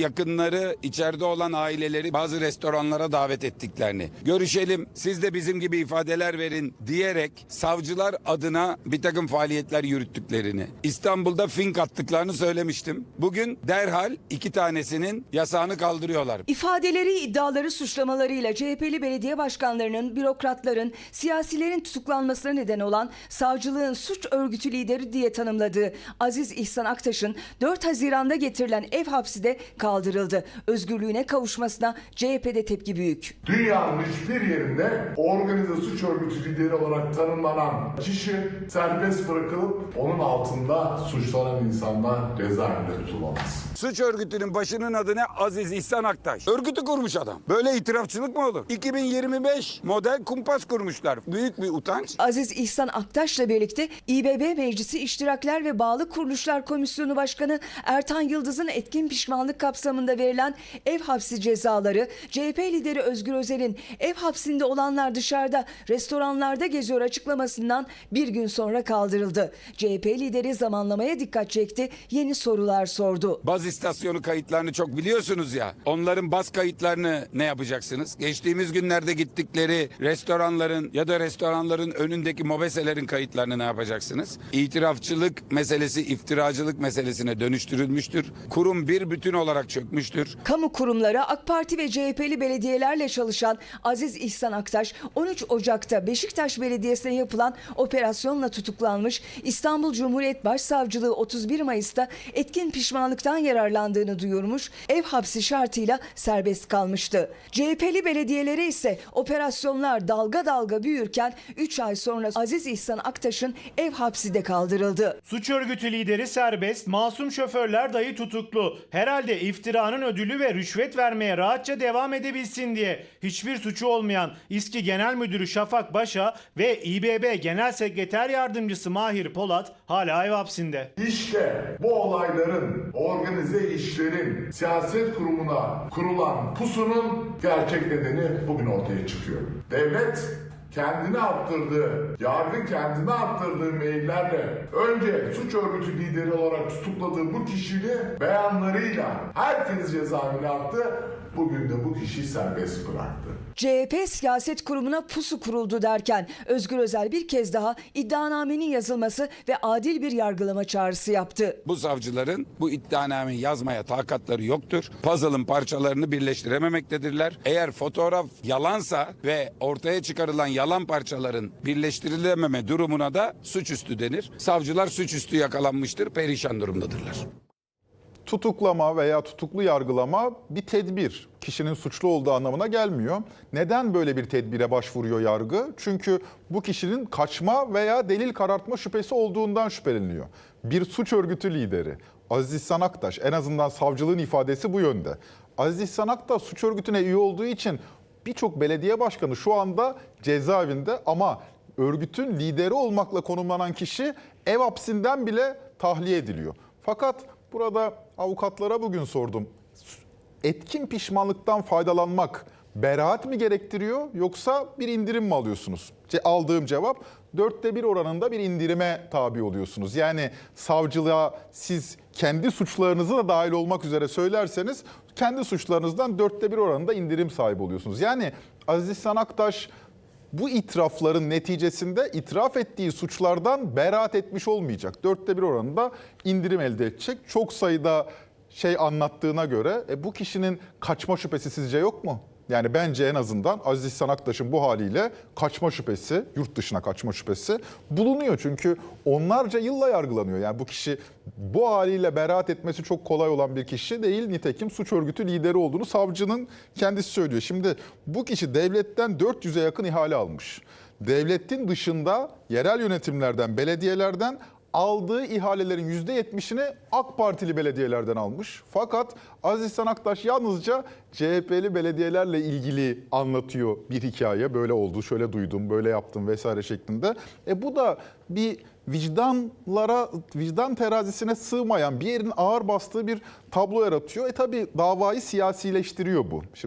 yakınları, içeride olan aileleri bazı restoranlara davet ettiklerini, görüşelim siz de bizim gibi ifadeler verin diyerek savcılar adına bir takım faaliyetler yürüttüklerini, İstanbul'da fink attıklarını söylemiştim. Bugün derhal iki tanesinin yasağını kaldırıyorlar. İfadeleri, iddiaları, suçlamalarıyla CHP'li belediye başkanlarının, bürokratların, siyasilerin tutuklanmasına neden olan savcılığın suç örgütü lideri diye tanımladığı Aziz İhsan Aktaş'ın 4 Haziran'da getirilen ev hapsi de kaldırıldı. Özgürlüğüne kavuşmasına CHP'de tepki büyük. Dünyanın hiçbir yerinde organize suç örgütü lideri olarak tanımlanan kişi serbest bırakılıp onun altında suçlanan insanlar cezaevinde tutulamaz. Suç örgütünün başının adı ne? Aziz İhsan Aktaş. Örgütü kurmuş adam. Böyle itirafçılık mı olur? 2025 model kumpas kurmuşlar. Büyük bir utanç. Aziz İhsan Aktaş'la birlikte İBB Meclisi İştirakler ve Bağlı Kuruluşlar Komisyonu Başkanı Ertan Yıldız'ın etkin pişmanlık kapsamında verilen ev hapsi cezaları, CHP lideri Özgür Özel'in ev hapsinde olanlar dışarıda restoranlarda geziyor açıklamasından bir gün sonra kaldırıldı. CHP lideri zamanlamaya dikkat çekti, yeni sorular sordu. Baz istasyonu kayıtlarını çok biliyorsunuz ya. Onların baz kayıtlarını ne yapacaksınız? Geçtiğimiz günlerde gittikleri restoranların ya da restoranların önündeki mobeselerin kayıtlarını ne yapacaksınız? İtirafçılık meselesi iftiracılık meselesine dönüştürülmüştür. Kurum bir bütün olarak çökmüştür. Kamu kurumları AK Parti ve CHP'li belediyelerle çalışan Aziz İhsan Aktaş 13 Ocak'ta Beşiktaş Belediyesi'ne yapılan operasyonla tutuklanmış. İstanbul Cumhuriyet Başsavcılığı 31 Mayıs'ta etkin pişmanlıktan yararlandığını duyurmuş. Ev hapsi şartıyla serbest kalmıştı. CHP'li belediyelere ise operasyonlar dalga dalga büyürken 3 ay sonra Aziz İhsan Aktaş'ın ev hapsi de kaldırıldı. Suç örgütü lideri serbest, masum şoförler dahi tutuklu. Herhalde iftiranın ödülü ve rüşvet vermeye rahatça devam edebilsin diye hiçbir suçu olmayan İSKİ Genel Müdürü Şafak Başa ve İBB Genel Sekreter Yardımcısı Mahir Polat hala ev hapsinde. İşte bu olayların, organize işlerin siyaset kurumuna kurulan pusunun gerçek nedeni bugün ortaya çıkıyor. Devlet kendine attırdığı, yargı kendine attırdığı maillerle önce suç örgütü lideri olarak tutukladığı bu kişiyi beyanlarıyla herkes cezaevine attı. Bugün de bu kişiyi serbest bıraktı. CHP siyaset kurumuna pusu kuruldu derken Özgür Özel bir kez daha iddianamenin yazılması ve adil bir yargılama çağrısı yaptı. Bu savcıların bu iddianameyi yazmaya takatları yoktur. Puzzle'ın parçalarını birleştirememektedirler. Eğer fotoğraf yalansa ve ortaya çıkarılan yalan parçaların birleştirilememe durumuna da suçüstü denir. Savcılar suçüstü yakalanmıştır, perişan durumdadırlar. Tutuklama veya tutuklu yargılama bir tedbir. Kişinin suçlu olduğu anlamına gelmiyor. Neden böyle bir tedbire başvuruyor yargı? Çünkü bu kişinin kaçma veya delil karartma şüphesi olduğundan şüpheleniyor. Bir suç örgütü lideri Aziz İhsan Aktaş en azından savcılığın ifadesi bu yönde. Aziz İhsan Aktaş suç örgütüne üye olduğu için birçok belediye başkanı şu anda cezaevinde ama örgütün lideri olmakla konumlanan kişi ev hapsinden bile tahliye ediliyor. Fakat burada avukatlara bugün sordum. Etkin pişmanlıktan faydalanmak beraat mi gerektiriyor yoksa bir indirim mi alıyorsunuz? Aldığım cevap dörtte bir oranında bir indirime tabi oluyorsunuz. Yani savcılığa siz kendi suçlarınızı da dahil olmak üzere söylerseniz kendi suçlarınızdan dörtte bir oranında indirim sahibi oluyorsunuz. Yani Aziz İhsan Aktaş bu itirafların neticesinde itiraf ettiği suçlardan beraat etmiş olmayacak. Dörtte bir oranında indirim elde edecek. Çok sayıda şey anlattığına göre e, bu kişinin kaçma şüphesi sizce yok mu? Yani bence en azından Aziz İhsan Aktaş'ın bu haliyle kaçma şüphesi, yurt dışına kaçma şüphesi bulunuyor. Çünkü onlarca yılla yargılanıyor. Yani bu kişi bu haliyle beraat etmesi çok kolay olan bir kişi değil. Nitekim suç örgütü lideri olduğunu savcının kendisi söylüyor. Şimdi bu kişi devletten 400'e yakın ihale almış. Devletin dışında yerel yönetimlerden, belediyelerden aldığı ihalelerin %70'ini AK Partili belediyelerden almış. Fakat Aziz İhsan Aktaş yalnızca CHP'li belediyelerle ilgili anlatıyor bir hikaye. Böyle oldu, şöyle duydum, böyle yaptım vesaire şeklinde. E bu da bir vicdanlara, vicdan terazisine sığmayan bir yerin ağır bastığı bir tablo yaratıyor. E tabi davayı siyasileştiriyor bu. Şimdi